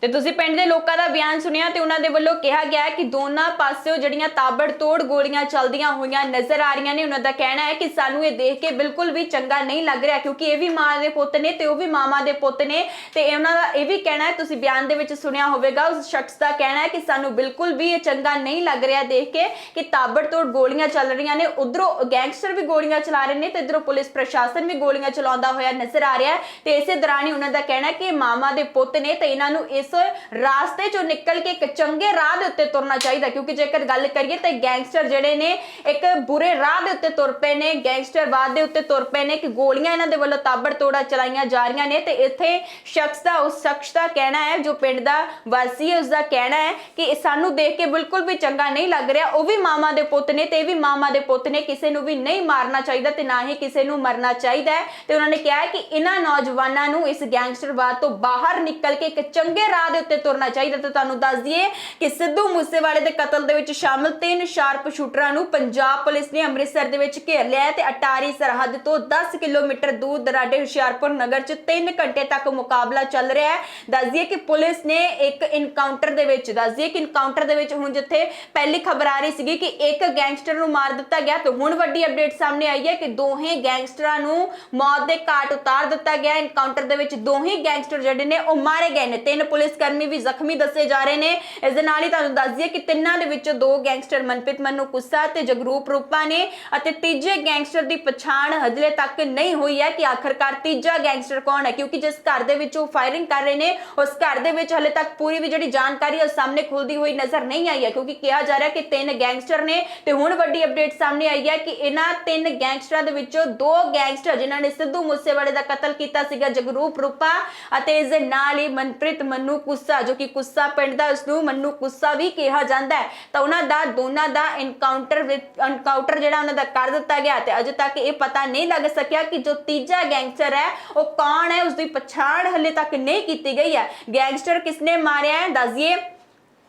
ਤੇ ਤੁਸੀਂ ਪਿੰਡ ਦੇ ਲੋਕਾਂ ਦਾ ਬਿਆਨ ਸੁਣਿਆ ਤੇ ਉਹਨਾਂ ਦੇ ਵੱਲੋਂ ਕਿਹਾ ਗਿਆ ਕਿ ਦੋਨਾਂ ਪਾਸਿਓਂ ਜਿਹੜੀਆਂ ਤਾਬੜਤੋੜ ਗੋਲੀਆਂ ਚੱਲਦੀਆਂ ਹੋਈਆਂ ਨਜ਼ਰ ਆ ਰਹੀਆਂ ਨੇ। ਉਹਨਾਂ ਦਾ ਕਹਿਣਾ ਹੈ ਕਿ ਸਾਨੂੰ ਇਹ ਦੇਖ ਕੇ ਬਿਲਕੁਲ ਵੀ ਚੰਗਾ ਨਹੀਂ ਲੱਗ ਰਿਹਾ ਕਿਉਂਕਿ ਇਹ ਵੀ ਮਾਂ ਦੇ ਪੁੱਤ ਨੇ ਤੇ ਉਹ ਵੀ ਮਾਮਾ ਦੇ ਪੁੱਤ ਨੇ। ਤੇ ਉਹਨਾਂ ਦਾ ਇਹ ਵੀ ਕਹਿਣਾ ਹੈ ਤੁਸੀਂ ਬਿਆਨ ਦੇ ਵਿੱਚ ਸੁਣਿਆ ਹੋਵੇਗਾ, ਉਸ ਸ਼ਖਸ ਦਾ ਕਹਿਣਾ ਹੈ ਕਿ ਸਾਨੂੰ ਬਿਲਕੁਲ ਵੀ ਇਹ ਚੰਗਾ ਨਹੀਂ ਲੱਗ ਰਿਹਾ ਦੇਖ ਕੇ ਕਿ ਤਾਬੜਤੋੜ ਗੋਲੀਆਂ ਚੱਲ ਰਹੀਆਂ ਨੇ। ਉਧਰੋਂ ਗੈਂਗਸਟਰ ਵੀ ਗੋਲੀਆਂ ਚਲਾ ਰਹੇ ਨੇ ਤੇ ਇਧਰੋਂ ਪੁਲਿਸ ਪ੍ਰਸ਼ਾਸਨ ਵੀ ਗੋਲੀਆਂ ਚਲਾਉਂਦਾ ਹੋਇਆ ਨਜ਼ਰ ਆ ਰਿਹਾ ਹੈ ਤੇ ਇਸੇ ਦੌਰਾਨ ਹੀ ਉਹਨਾਂ ਦਾ ਕਹਿਣਾ ਕਿ ਮਾਮਾ ਦੇ ਪੁੱਤ ਨੇ ਤੇ ਇਹਨਾਂ ਨੂੰ ਇਸ ਰਾਸਤੇ ਚੋਂ ਨਿਕਲ ਕੇ ਇੱਕ ਚੰਗੇ ਰਾਹ ਦੇ ਉੱਤੇ ਤੁਰਨਾ ਚਾਹੀਦਾ, ਕਿਉਂਕਿ ਜੇਕਰ ਗੱਲ ਕਰੀਏ ਤਾਂ ਗੈਂਗਸਟਰ ਜਿਹੜੇ ਨੇ ਇੱਕ ਬੁਰੇ ਰਾਹ ਦੇ ਉੱਤੇ ਤੁਰ ਪਏ ਨੇ ਗੈਂਗਸਟਰਵਾਦ ਦੇ ਉੱਤੇ ਤੁਰ ਪਏ ਨੇ ਕਿ ਗੋਲੀਆਂ ਇਹਨਾਂ ਦੇ ਵੱਲੋਂ ਤਾਬੜਤੋੜਾ ਚਲਾਈਆਂ ਜਾ ਰਹੀਆਂ ਨੇ ਤੇ ਇੱਥੇ ਸ਼ਖਸ ਦਾ, ਉਸ ਸ਼ਖਸ ਦਾ ਕਹਿਣਾ ਹੈ ਜੋ ਪਿੰਡ ਦਾ ਵਾਸੀ ਹੈ ਉਸ ਦਾ ਕਹਿਣਾ ਹੈ ਕਿ ਸਾਨੂੰ ਦੇਖ ਕੇ ਬਿਲਕੁਲ ਵੀ ਚੰਗਾ ਨਹੀਂ ਲੱਗ ਰਿਹਾ। ਉਹ ਵੀ ਮਾਮਾ ਦੇ ਪੁੱਤ ਨੇ ਤੇ ਇਹ ਵੀ ਮਾਮਾ ਦੇ ਪੁੱਤ ਨੇ ਕਿਸੇ ਨੂੰ ਵੀ ਨਹੀਂ ਮਾਰਨਾ ਚਾਹੀਦਾ ਤੇ ਨਾ ਹੀ ਕਿਸੇ ਨੂੰ ਮਰਨਾ ਚਾਹੀਦਾ ਤੇ ਉਹਨਾਂ ਨੇ ਕਿਹਾ ਕਿ ਇਹਨਾਂ ਨੌਜਵਾਨਾਂ ਨੂੰ ਇਸ ਗੈਂਗਸਟਰਵਾਦ ਤੋਂ ਬਾਹਰ ਨਿਕਲ ਕੇ ਇੱਕ ਚੰਗੇ ਰਾਹ ਦੇ ਉੱਤੇ ਤੁਰਨਾ ਚਾਹੀਦਾ। ਤੇ ਤੁਹਾਨੂੰ ਦੱਸ ਦਈਏ ਕਿ ਸਿੱਧੂ ਮੂਸੇਵਾਲੇ ਦੇ ਕਤਲ ਦੇ ਵਿੱਚ ਸ਼ਾਮਲ ਤਿੰਨ ਸ਼ਾਰਪ ਸ਼ੂਟਰਾਂ ਨੂੰ ਪੰਜਾਬ ਪੁਲਿਸ ਨੇ ਅੰਮ੍ਰਿਤਸਰ ਦੇ ਵਿੱਚ ਘੇਰ ਲਿਆ ਤੇ ਅਟਾਰੀ ਸਰਹੱਦ ਤੋਂ 10 ਕਿਲੋਮੀਟਰ ਦੂਰ ਦਰਾਡੇ ਹੁਸ਼ਿਆਰਪੁਰ ਨਗਰ 'ਚ 3 ਘੰਟੇ ਤੱਕ ਮੁਕਾਬਲਾ ਚੱਲ ਰਿਹਾ ਹੈ। ਦੱਸ ਦਈਏ ਕਿ ਪੁਲਿਸ ਨੇ ਇੱਕ ਇਨਕਾਊਂਟਰ ਦੇ ਵਿੱਚ ਦੱਸਦੀ ਦਈਏ ਕਿ ਇਨਕਾਊਂਟਰ ਦੇ ਵਿੱਚ ਹੁਣ ਜਿੱਥੇ ਪਹਿਲੀ ਖਬਰ ਆ ਰਹੀ ਸੀਗੀ ਕਿ ਇੱਕ ਗੈਂਗਸਟਰ ਨੂੰ ਮਾਰ ਦਿੱਤਾ ਗਿਆ ਤੇ ਹੁਣ ਵੱਡੀ ਅਪਡੇਟ ਸਾਹਮਣੇ ਆਈ ਹੈ ਕਿ ਦੋਹੇ ਗੈਂਗਸਟਰਾਂ ਨੂੰ ਮੌਤ ਦੇ ਘਾਟ ਉਤਾਰ ਦਿੱਤਾ ਗਿਆ ਇਨਕਾਊਂਟਰ ਦੇ ਵਿੱਚ ਦੋਹੇ ਗੈਂਗਸਟਰ ਜਿਹੜੇ ਨੇ, ਉਹ ਮਾਰੇ ਗਏ ਨੇ। ਤਿੰਨ ਪੁਲਿਸ ਕਰਮੀ ਵੀ ਜ਼ਖਮੀ ਦੱਸੇ ਜਾ ਰਹੇ ਨੇ। ਇਸ ਦੇ ਨਾਲ ਹੀ ਤੁਹਾਨੂੰ ਦੱਸ ਦਈਏ ਕਿ ਤਿੰਨਾਂ ਦੇ ਵਿੱਚੋਂ ਦੋ ਗੈਂਗਸਟਰ ਮਨਪ੍ਰੀਤ ਮਨੂ ਕੁੱਸਾ ਤੇ ਜਗਰੂਪ ਰੂਪਾ ਨੇ ਅਤੇ ਤੀਜੇ ਗੈਂਗਸਟਰ ਦੀ ਪਛਾਣ ਹਜਲੇ ਤੱਕ ਨਹੀਂ ਹੋਈ ਹੈ ਕਿ ਆਖਰਕਾਰ ਤੀਜਾ ਗੈਂਗਸਟਰ ਕੌਣ ਹੈ। ਕਿਉਂਕਿ ਜਿਸ ਘਰ ਦੇ ਵਿੱਚ ਉਹ ਫਾਇਰਿੰਗ ਕਰ ਰਹੇ ਨੇ, ਉਸ ਘਰ ਦੇ ਵਿੱਚ ਹਲੇ ਤੱਕ ਪੂਰੀ ਵੀ ਜਿਹੜੀ ਜਾਣਕਾਰੀ ਉਹ ਸਾਹਮਣੇ ਖੁੱਲਦੀ ਹੋਈ ਨਜ਼ਰ ਨਹੀਂ ਆਈ ਹੈ, ਕਿਉਂਕਿ ਕਿਹਾ ਜਾ ਰਿਹਾ ਕਿ ਤਿੰਨ ਗੈਂਗਸਟਰ ਨੇ ਤੇ ਹੁਣ ਵੱਡੀ ਅਪਡੇਟ ਸਾਹਮਣੇ ਆਈ ਹੈ ਕਿ ਇਹਨਾਂ ਤਿੰਨ ਗੈਂਗਸਟਰਾਂ ਦੇ ਵਿੱਚੋਂ ਦੋ ਗੈਂਗਸਟਰ ਜਿਨ੍ਹਾਂ ਨੇ ਸਿੱਧੂ ਮੂਸੇਵਾਲੇ ਦਾ ਕਤਲ ਕੀਤਾ ਸੀਗਾ, ਜਗਰੂਪ ਰੂਪਾ ਅਤੇ ਇਸ ਦੇ ਨਾਲ ਹੀ ਮਨਪ੍ਰੀਤ ਮੰਨੂ ਕੁੱਸਾ, ਜੋ ਕਿ ਕੁੱਸਾ ਪਿੰਡ ਦਾ ਉਸ ਨੂੰ ਮੰਨੂ ਕੁੱਸਾ ਵੀ ਕਿਹਾ ਜਾਂਦਾ ਹੈ। ਤਾਂ ਉਹਨਾਂ ਦਾ, ਦੋਨਾਂ ਦਾ ਐਨਕਾਊਂਟਰ ਵਿੱਚ ਐਨਕਾਊਂਟਰ ਜਿਹੜਾ ਉਹਨਾਂ ਦਾ ਕਰ ਦਿੱਤਾ ਗਿਆ ਤੇ ਅਜੇ ਤੱਕ ਇਹ ਪਤਾ ਨਹੀਂ ਲੱਗ ਸਕਿਆ ਕਿ ਜੋ ਤੀਜਾ ਗੈਂਗਸਟਰ ਹੈ, ਉਹ ਕੌਣ ਹੈ? ਉਸ ਦੀ ਪਛਾਣ ਹਲੇ ਤੱਕ ਨਹੀਂ ਕੀਤੀ ਗਈ ਹੈ। ਗੈਂਗਸਟਰ ਕਿਸ ਕਿਸਨੇ ਮਾਰਿਆ ਹੈ? ਦੱਸਿਏ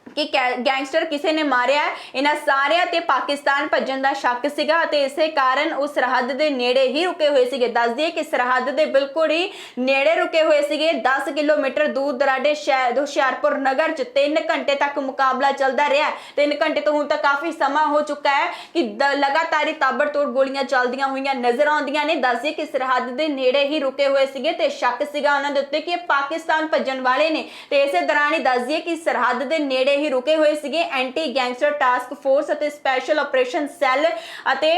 ਕਿ ਗੈਂਗਸਟਰ ਕਿਸੇ ਨੇ ਮਾਰਿਆ ਇਹਨਾਂ ਸਾਰਿਆਂ ਤੇ ਪਾਕਿਸਤਾਨ ਭੱਜਣ ਦਾ ਸ਼ੱਕ ਸੀਗਾ ਅਤੇ ਇਸੇ ਕਾਰਨ ਉਹ ਸਰਹੱਦ ਦੇ ਨੇੜੇ ਹੀ ਰੁਕੇ ਹੋਏ ਸੀਗੇ। ਦੱਸ ਦਈਏ ਕਿ ਸਰਹੱਦ ਦੇ ਬਿਲਕੁਲ ਹੀ ਨੇੜੇ ਰੁਕੇ ਹੋਏ ਸੀਗੇ। 10 ਕਿਲੋਮੀਟਰ ਦੂਰ ਦਰਾਡੇ ਸ਼ਹਿਰ ਹੁਸ਼ਿਆਰਪੁਰ ਨਗਰ ਚ 3 ਘੰਟੇ ਤੱਕ ਮੁਕਾਬਲਾ ਚੱਲਦਾ ਰਿਹਾ। 3 ਘੰਟੇ ਤੋਂ ਹੁਣ ਤੱਕ ਕਾਫੀ ਸਮਾਂ ਹੋ ਚੁੱਕਾ ਹੈ ਕਿ ਦ- ਲਗਾਤਾਰ ਹੀ ਤਾਬੜਤੋੜ ਗੋਲੀਆਂ ਚੱਲਦੀਆਂ ਹੋਈਆਂ ਨਜ਼ਰ ਆਉਂਦੀਆਂ ਨੇ। ਦੱਸ ਦਈਏ ਕਿ ਸਰਹੱਦ ਦੇ ਨੇੜੇ ਹੀ ਰੁਕੇ ਹੋਏ ਸੀਗੇ ਤੇ ਸ਼ੱਕ ਸੀਗਾ ਉਹਨਾਂ ਦੇ ਉੱਤੇ ਕਿ ਇਹ ਪਾਕਿਸਤਾਨ ਭੱਜਣ ਵਾਲੇ ਨੇ। ਤੇ ਇਸੇ ਦੌਰਾਨ ਹੀ ਦੱਸ ਦਈਏ ਕਿ ਸਰਹੱਦ ਦੇ ਨੇੜੇ ਹੀ ਰੁਕੇ ਹੋਏ ਸੀਗੇ। ਐਂਟੀ ਗੈਂਗਸਟਰ ਟਾਸਕ ਫੋਰਸ ਅਤੇ ਸਪੈਸ਼ਲ ਆਪਰੇਸ਼ਨ ਸੈੱਲ ਅਤੇ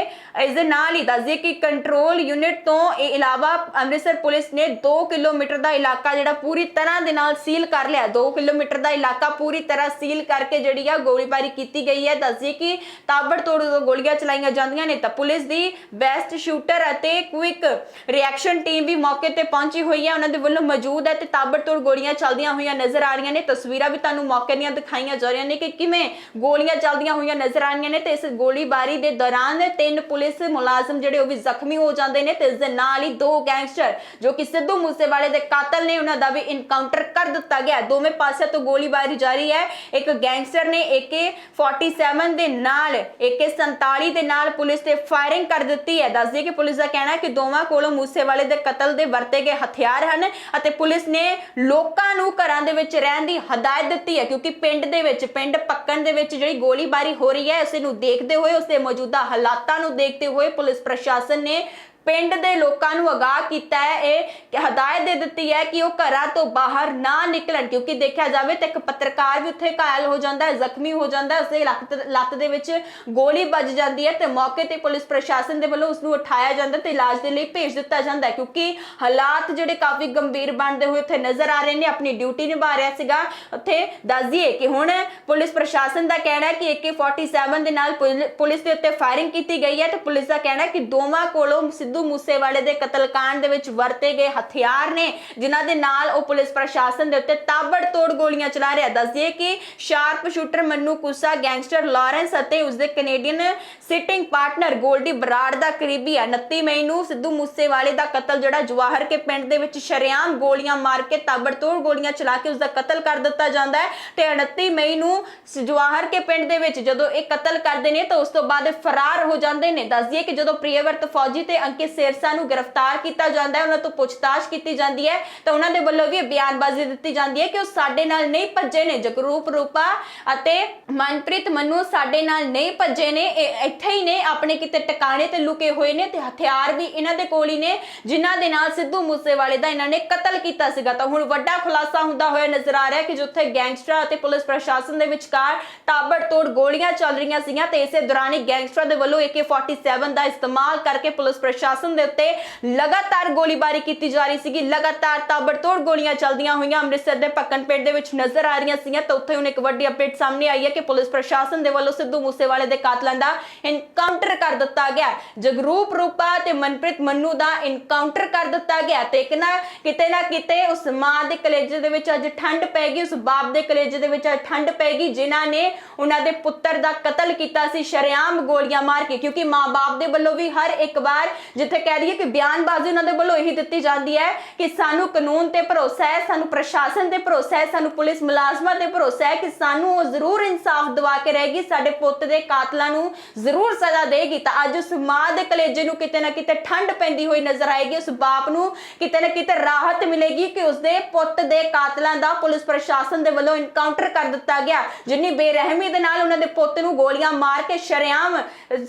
ਇਸ ਦੇ ਨਾਲ ਹੀ ਦੱਸ ਕਿ ਕੰਟਰੋਲ ਯੂਨਿਟ ਤੋਂ ਇਹ ਇਲਾਵਾ ਅੰਮ੍ਰਿਤਸਰ ਪੁਲਿਸ ਨੇ 2 ਕਿਲੋਮੀਟਰ ਦਾ ਇਲਾਕਾ ਜਿਹੜਾ ਪੂਰੀ ਤਰ੍ਹਾਂ ਦੇ ਨਾਲ ਸੀਲ ਕਰ ਲਿਆ। 2 ਕਿਲੋਮੀਟਰ ਦਾ ਇਲਾਕਾ ਪੂਰੀ ਤਰ੍ਹਾਂ ਸੀਲ ਕਰਕੇ ਜਿਹੜੀ ਆ ਗੋਲੀਬਾਰੀ ਕੀਤੀ ਗਈ ਹੈ। ਦੱਸ ਕਿ ਤਾਬੜਤੋੜ ਜਦੋਂ ਗੋਲੀਆਂ ਚਲਾਈਆਂ ਜਾਂਦੀਆਂ ਨੇ ਤਾਂ ਪੁਲਿਸ ਦੀ ਬੈਸਟ ਸ਼ੂਟਰ ਅਤੇ ਕੁਇਕ ਰਿਐਕਸ਼ਨ ਟੀਮ ਵੀ ਮੌਕੇ ਤੇ ਪਹੁੰਚੀ ਹੋਈ ਹੈ। ਉਹਨਾਂ ਦੇ ਵੱਲੋਂ ਮੌਜੂਦ ਹੈ ਤੇ ਤਾਬੜਤੋੜ ਗੋਲੀਆਂ ਚੱਲਦੀਆਂ ਹੋਈਆਂ ਨਜ਼ਰ ਆ ਰਹੀਆਂ ਨੇ। ਤਸਵੀਰਾਂ ਵੀ ਤੁਹਾਨੂੰ ਮੌਕੇ ਦੀਆਂ ਦਿਖਾਈਆਂ ਜਾ ਰਹੀਆਂ ਨੇ ਕਿ ਕਿਵੇਂ ਗੋਲੀਆਂ ਚੱਲਦੀਆਂ ਹੋਈਆਂ ਨਜ਼ਰ ਆ ਰਹੀਆਂ ਨੇ ਤੇ ਇਸ ਗੋਲੀਬਾਰੀ ਦੇ ਦੌਰਾਨ ਤਿੰਨ ਪੁਲਿਸ ਮੁਲਾਜ਼ਮ ਜਿਹੜੇ ਉਹ ਵੀ ਜ਼ਖਮੀ ਹੋ ਜਾਂਦੇ ਨੇ ਤੇ ਇਸ ਦੇ ਨਾਲ ਹੀ ਦੋ ਗੈਂਗਸਟਰ ਜੋ ਕਿ ਸਿੱਧੂ ਮੂਸੇਵਾਲੇ ਦੇ ਕਾਤਲ ਨੇ, ਉਹਨਾਂ ਦਾ ਵੀ ਇਨਕਾਊਂਟਰ ਕਰ ਦਿੱਤਾ ਗਿਆ। ਦੋਵੇਂ ਪਾਸਿਆਂ ਤੋਂ ਗੋਲੀਬਾਰੀ ਜਾਰੀ ਹੈ। ਇੱਕ ਗੈਂਗਸਟਰ ਨੇ AK47 ਦੇ ਨਾਲ AK47 ਦੇ ਨਾਲ ਪੁਲਿਸ ਤੇ ਫਾਇਰਿੰਗ ਕਰ ਦਿੱਤੀ ਹੈ। ਦੱਸਦੀ ਕਿ ਪੁਲਿਸ ਦਾ ਕਹਿਣਾ ਹੈ ਕਿ ਦੋਵਾਂ ਕੋਲੋਂ ਮੂਸੇਵਾਲੇ ਦੇ ਕਤਲ ਦੇ ਵਰਤੇ ਗਏ ਹਥਿਆਰ ਹਨ ਅਤੇ ਪੁਲਿਸ ਨੇ ਲੋਕਾਂ ਨੂੰ ਘਰਾਂ ਦੇ ਵਿੱਚ ਰਹਿਣ ਦੀ ਹਦਾਇਤ ਦਿੱਤੀ ਹੈ, ਕਿਉਂਕਿ ਪਿੰਡ ਦੇ ਵਿੱਚ, ਪਿੰਡ ਪੱਕਣ ਦੇ ਵਿੱਚ ਜਿਹੜੀ ਗੋਲੀਬਾਰੀ ਹੋ ਰਹੀ ਹੈ ਉਸ ਨੂੰ ਦੇਖਦੇ ਹੋਏ ਉਸਦੇ ਮੌਜੂਦਾ ਹਾਲਾਤਾਂ ਨੂੰ ਦੇਖਦੇ ਹੋਏ ਪੁਲਿਸ ਪ੍ਰਸ਼ਾਸਨ ਨੇ ਪਿੰਡ ਦੇ ਲੋਕਾਂ ਨੂੰ ਅਗਾਹ ਕੀਤਾ ਹੈ, ਇਹ ਕਿ ਹਦਾਇਤ ਦੇ ਦਿੱਤੀ ਹੈ ਕਿ ਉਹ ਘਰਾਂ ਤੋਂ ਬਾਹਰ ਨਾ ਨਿਕਲਣ, ਕਿਉਂਕਿ ਦੇਖਿਆ ਜਾਵੇ ਤਾਂ ਇੱਕ ਪੱਤਰਕਾਰ ਵੀ ਉੱਥੇ ਘਾਇਲ ਹੋ ਜਾਂਦਾ ਹੈ, ਜ਼ਖਮੀ ਹੋ ਜਾਂਦਾ ਹੈ ਉਸਦੇ ਲੱਤ ਲੱਤ ਦੇ ਵਿੱਚ ਗੋਲੀ ਵੱਜ ਜਾਂਦੀ ਹੈ ਤੇ ਮੌਕੇ ਤੇ ਪੁਲਿਸ ਪ੍ਰਸ਼ਾਸਨ ਦੇ ਵੱਲੋਂ ਉਸ ਨੂੰ ਉਠਾਇਆ ਜਾਂਦਾ ਤੇ ਇਲਾਜ ਦੇ ਲਈ ਭੇਜ ਦਿੱਤਾ ਜਾਂਦਾ ਹੈ, ਕਿਉਂਕਿ ਹਾਲਾਤ ਜਿਹੜੇ ਕਾਫੀ ਗੰਭੀਰ ਬਣਦੇ ਹੋਏ ਉੱਥੇ ਨਜ਼ਰ ਆ ਰਹੇ ਨੇ, ਆਪਣੀ ਡਿਊਟੀ ਨਿਭਾ ਰਿਹਾ ਸੀਗਾ। ਉੱਥੇ ਦੱਸ ਦਈਏ ਕਿ ਹੁਣ ਪੁਲਿਸ ਪ੍ਰਸ਼ਾਸਨ ਦਾ ਕਹਿਣਾ ਹੈ ਕਿ AK47 ਦੇ ਨਾਲ ਪੁਲ- ਪੁਲਿਸ ਦੇ ਉੱਤੇ ਫਾਇਰਿੰਗ ਕੀਤੀ ਗਈ ਹੈ ਤੇ ਪੁਲਿਸ ਦਾ ਕਹਿਣਾ ਹੈ ਕਿ ਦੋਵਾਂ ਕੋਲੋਂ ਸਿੱਧੂ ਮੂਸੇਵਾਲੇ ਦੇ ਕਤਲकांड ਦੇ ਵਿੱਚ ਵਰਤੇ ਗਏ ਹਥਿਆਰ ਨੇ, ਜਿਨ੍ਹਾਂ ਦੇ ਨਾਲ ਉਹ ਪੁਲਿਸ ਪ੍ਰਸ਼ਾਸਨ ਦੇ ਉੱਤੇ ਤਾਬੜਤੋੜ ਗੋਲੀਆਂ ਚਲਾ ਰਿਹਾ। ਦੱਸ ਕਿ sharp shooter Mannu Kusa, gangster Lawrence ਅਤੇ ਉਸਦੇ Canadian sitting partner Goldy Brar ਦਾ ਕਰੀਬੀ ਹੈ। 29 ਮਈ ਨੂੰ ਸਿੱਧੂ ਮੂਸੇਵਾਲੇ ਦਾ ਕਤਲ ਜਿਹੜਾ ਜਵਾਹਰ ਕੇ ਪਿੰਡ ਦੇ ਵਿੱਚ ਸ਼ਰੇਆਮ ਗੋਲੀਆਂ ਮਾਰ ਕੇ ਤਾਬੜਤੋੜ ਗੋਲੀਆਂ ਚਲਾ ਕੇ ਉਸਦਾ ਕਤਲ ਕਰ ਦਿੱਤਾ ਜਾਂਦਾ ਹੈ ਤੇ 29 ਮਈ ਨੂੰ ਜਵਾਹਰ ਕੇ ਪਿੰਡ ਦੇ ਵਿੱਚ ਜਦੋਂ ਇਹ ਕਤਲ ਕਰਦੇ ਨੇ ਤਾਂ ਉਸ ਤੋਂ ਬਾਅਦ ਫਰਾਰ ਹੋ ਜਾਂਦੇ ਨੇ। ਦੱਸਦੀਏ ਕਿ ਜਦੋਂ ਪ੍ਰਿਯਵਰਤ ਫੌਜੀ ਤੇ ਅੰਕਿਤ ਸਿਰਸਾ ਨੂੰ ਗ੍ਰਿਫਤਾਰ ਕੀਤਾ ਜਾਂਦਾ ਹੈ, ਉਹਨਾਂ ਤੋਂ ਪੁੱਛਤਾਛ ਕੀਤੀ ਜਾਂਦੀ ਹੈ, ਤਾਂ ਉਹਨਾਂ ਦੇ ਵੱਲੋਂ ਵੀ ਬਿਆਨਬਾਜ਼ੀ ਦਿੱਤੀ ਜਾਂਦੀ ਹੈ ਕਿ ਉਹ ਸਾਡੇ ਨਾਲ ਨਹੀਂ ਭੱਜੇ ਨੇ, ਜਗਰੂਪ ਰੂਪਾ ਅਤੇ ਮਨਪ੍ਰੀਤ ਮੰਨੂ ਸਾਡੇ ਨਾਲ ਨਹੀਂ ਭੱਜੇ ਨੇ ਇੱਥੇ ਹੀ ਨੇ, ਆਪਣੇ ਕਿਤੇ ਟਿਕਾਣੇ ਤੇ ਲੁਕੇ ਹੋਏ ਨੇ ਤੇ ਹਥਿਆਰ ਵੀ ਇਹਨਾਂ ਦੇ ਕੋਲ ਹੀ ਨੇ, ਜਿਨ੍ਹਾਂ ਦੇ ਨਾਲ ਸਿੱਧੂ ਮੂਸੇਵਾਲੇ ਦਾ ਇਹਨਾਂ ਨੇ ਕਤਲ ਕੀਤਾ ਸੀਗਾ। ਤਾਂ ਹੁਣ ਵੱਡਾ ਖੁਲਾਸਾ ਹੁੰਦਾ ਹੋਇਆ ਨਜ਼ਰ ਆ ਰਿਹਾ ਕਿ ਜਿੱਥੇ ਗੈਂਗਸਟਰਾਂ ਅਤੇ ਪੁਲਿਸ ਪ੍ਰਸ਼ਾਸਨ ਦੇ ਵਿਚਕਾਰ ਤਾਬੜਤੋੜ ਗੋਲੀਆਂ ਚੱਲ ਰਹੀਆਂ ਸੀਗੀਆਂ ਤੇ ਇਸੇ ਦੌਰਾਨ ਹੀ ਗੈਂਗਸਟਰਾਂ ਦੇ ਵੱਲੋਂ AK47 ਦਾ ਇਸਤੇਮਾਲ ਕਰਕੇ ਪੁਲਿਸ ਪ੍ਰਸ਼ਾਸਨ ਦੇ ਉੱਤੇ ਲਗਾਤਾਰ ਗੋਲੀਬਾਰੀ ਕੀਤੀ ਜਾ ਰਹੀ ਸੀਗੀ। ਲਗਾਤਾਰ ਤਾਬੜਤੋੜ ਗੋਲੀਆਂ ਚੱਲਦੀਆਂ ਹੋਈਆਂ। ਅੰਮ੍ਰਿਤਸਰ ਦੇ ਪੱਕਨਪੇਟ ਦੇ ਵਿੱਚ ਨਜ਼ਰ ਆ ਰਹੀਆਂ ਸੀਗੀਆਂ ਤਾਂ ਉੱਥੇ ਹੁਣ ਇੱਕ ਵੱਡੀ ਅਪਡੇਟ ਸਾਹਮਣੇ ਆਈ ਹੈ ਕਿ ਪੁਲਿਸ ਪ੍ਰਸ਼ਾਸਨ ਦੇ ਵੱਲੋਂ ਸਿੱਧੂ ਮੂਸੇਵਾਲੇ ਦੇ ਕਾਤਲਾਂ ਦਾ ਇਨਕਾਊਂਟਰ ਕਰ ਦਿੱਤਾ ਗਿਆ ਜਗਰੂਪ ਰੂਪਾ ਤੇ ਮਨਪ੍ਰੀਤ ਮੰਨੂ ਦਾ ਇਨਕਾਊਂਟਰ ਕਰ ਦਿੱਤਾ ਗਿਆ ਤੇ ਇੱਕ ਨਾ ਕਿਤੇ ਨਾ ਕਿਤੇ ਉਸ ਮਾਂ ਦੇ ਕਲੇਜੇ ਦੇ ਵਿੱਚ ਅੱਜ ਠੰਡ ਪੈ ਗਈ, ਉਸ ਬਾਪ ਦੇ ਕਲੇਜੇ ਦੇ ਵਿੱਚ ਅੱਜ ਠੰਡ ਪੈ ਗਈ, ਜਿਨ੍ਹਾਂ ਨੇ ਉਹਨਾਂ ਦੇ ਪੁੱਤਰ ਦਾ ਕਤਲ ਕੀਤਾ ਸੀ, ਸ਼ਰੇਆਮ ਗੋਲੀਆਂ ਮਾਰ ਕੇ। ਕਿਉਂਕਿ ਮਾਂ-ਬਾਪ ਦੇ ਵੱਲੋਂ ਵੀ ਹਰ ਇੱਕ ਵਾਰ ਜਿੱਥੇ ਕਹਿ ਦਈਏ ਕਿ ਬਿਆਨਬਾਜ਼ੀ ਉਹਨਾਂ ਦੇ ਵੱਲੋਂ ਇਹੀ ਦਿੱਤੀ ਜਾਂਦੀ ਹੈ ਕਿ ਸਾਨੂੰ ਕਾਨੂੰਨ ਤੇ ਭਰੋਸਾ ਹੈ, ਸਾਨੂੰ ਪ੍ਰਸ਼ਾਸਨ ਤੇ ਭਰੋਸਾ ਹੈ, ਸਾਨੂੰ ਪੁਲਿਸ ਮੁਲਾਜ਼ਮਾਂ ਤੇ ਭਰੋਸਾ ਹੈ ਕਿ ਸਾਨੂੰ ਉਹ ਜ਼ਰੂਰ ਇਨਸਾਫ ਦਿਵਾ ਕੇ ਰਹੇਗੀ, ਸਾਡੇ ਪੁੱਤ ਦੇ ਕਾਤਲਾਂ ਨੂੰ ਜ਼ਰੂਰ ਸਜ਼ਾ ਦੇਗੀ। ਤਾਂ ਅੱਜ ਉਸ ਮਾਂ ਦੇ ਕਲੇਜੇ ਨੂੰ ਕਿਤੇ ਨਾ ਕਿਤੇ ਠੰਡ ਪੈਂਦੀ ਹੋਈ ਨਜ਼ਰ ਆਏਗੀ, ਉਸ ਬਾਪ ਨੂੰ ਕਿਤੇ ਨਾ ਕਿਤੇ ਰਾਹਤ ਮਿਲੇਗੀ ਕਿ ਉਸਦੇ ਪੁੱਤ ਦੇ ਕਾਤਲਾਂ ਦਾ ਪੁਲਿਸ ਪ੍ਰਸ਼ਾਸਨ ਦੇ ਵੱਲੋਂ ਇਨਕਾਊਂਟਰ ਕਰ ਦਿੱਤਾ ਗਿਆ। ਜਿੰਨੀ ਬੇਰਹਿਮੀ ਦੇ ਨਾਲ ਉਹਨਾਂ ਦੇ ਪੁੱਤ ਨੂੰ ਗੋਲੀਆਂ ਮਾਰ ਕੇ ਸ਼ਰੇਆਮ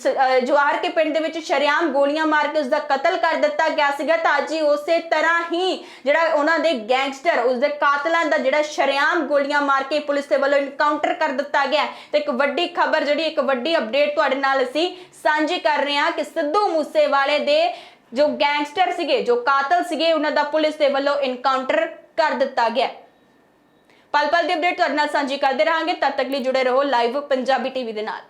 ਸ- ਜਵਾਹਰ ਕੇ ਪਿੰਡ ਦੇ ਵਿੱਚ ਸ਼ਰੇਆਮ ਗੋਲੀਆਂ ਮਾਰ ਕੇ ਉਸਦਾ ਕਤਲ ਕਰ ਦਿੱਤਾ ਗਿਆ ਸੀਗਾ ਤਾਂ ਅੱਜ ਹੀ ਉਸੇ ਤਰ੍ਹਾਂ ਹੀ ਜਿਹੜਾ ਉਹਨਾਂ ਦੇ ਗੈਂਗਸਟਰ, ਉਸਦੇ ਕਾਤਲਾਂ ਦਾ ਜਿਹੜਾ ਸ਼ਰੇਆਮ ਗੋਲੀਆਂ ਮਾਰ ਕੇ ਪੁਲਿਸ ਦੇ ਵੱਲੋਂ ਇਨਕਾਊਂਟਰ ਕਰ ਦਿੱਤਾ ਗਿਆ ਤੇ ਇੱਕ ਵੱਡੀ ਖਬਰ ਜਿਹੜੀ, ਇੱਕ ਵੱਡੀ ਅਪਡੇਟ ਤੁਹਾਡੇ ਨਾਲ ਅਸੀਂ ਸਾਂਝੀ ਕਰ ਰਹੇ ਹਾਂ ਕਿ ਸਿੱਧੂ ਮੂਸੇਵਾਲੇ ਦੇ ਜੋ ਗੈਂਗਸਟਰ ਸੀਗੇ, ਜੋ ਕਾਤਲ ਸੀਗੇ, ਉਹਨਾਂ ਦਾ ਪੁਲਿਸ ਦੇ ਵੱਲੋਂ ਇਨਕਾਊਂਟਰ ਕਰ ਦਿੱਤਾ ਗਿਆ ਪਲ ਪਲ ਦੀ ਅਪਡੇਟ ਤੁਹਾਡੇ ਨਾਲ ਸਾਂਝੀ ਕਰਦੇ ਰਹਾਂਗੇ। ਤਦ ਤੱਕ ਲਈ ਜੁੜੇ ਰਹੋ ਲਾਈਵ ਪੰਜਾਬੀ ਟੀਵੀ ਦੇ ਨਾਲ।